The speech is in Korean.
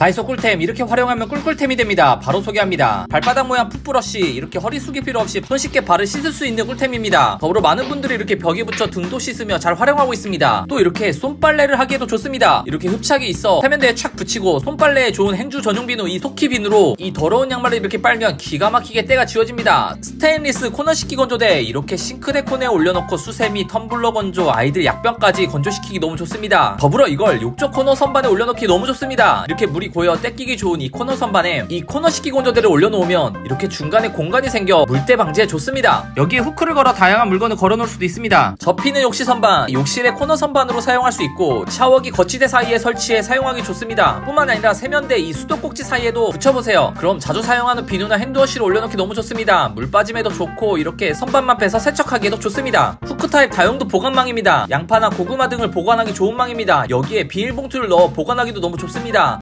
다이소 꿀템 이렇게 활용하면 꿀꿀템이 됩니다. 바로 소개합니다. 발바닥 모양 풋브러쉬 이렇게 허리 숙일 필요 없이 손쉽게 발을 씻을 수 있는 꿀템입니다. 더불어 많은 분들이 이렇게 벽에 붙여 등도 씻으며 잘 활용하고 있습니다. 또 이렇게 손빨래를 하기에도 좋습니다. 이렇게 흡착이 있어 세면대에 착 붙이고 손빨래에 좋은 행주 전용 비누 이 토끼비누로 이 더러운 양말을 이렇게 빨면 기가 막히게 때가 지워집니다. 스테인리스 코너 식기 건조대 이렇게 싱크대 코너에 올려놓고 수세미 텀블러 건조 아이들 약병까지 건조시키기 너무 좋습니다. 더불어 이걸 욕조 코너 선반에 올려놓기 너무 좋습니다. 이렇게 물이 고여 떼끼기 좋은 이 코너 선반에 이 코너 식기 건조대를 올려놓으면 이렇게 중간에 공간이 생겨 물때 방지에 좋습니다. 여기에 후크를 걸어 다양한 물건을 걸어놓을 수도 있습니다. 접히는 욕실 선반, 욕실의 코너 선반으로 사용할 수 있고 샤워기 거치대 사이에 설치해 사용하기 좋습니다. 뿐만 아니라 세면대 이 수도꼭지 사이에도 붙여보세요. 그럼 자주 사용하는 비누나 핸드워시를 올려놓기 너무 좋습니다. 물 빠짐에도 좋고 이렇게 선반만 빼서 세척하기에도 좋습니다. 후크 타입 다용도 보관망입니다. 양파나 고구마 등을 보관하기 좋은 망입니다. 여기에 비닐봉투를 넣어 보관하기도 너무 좋습니다.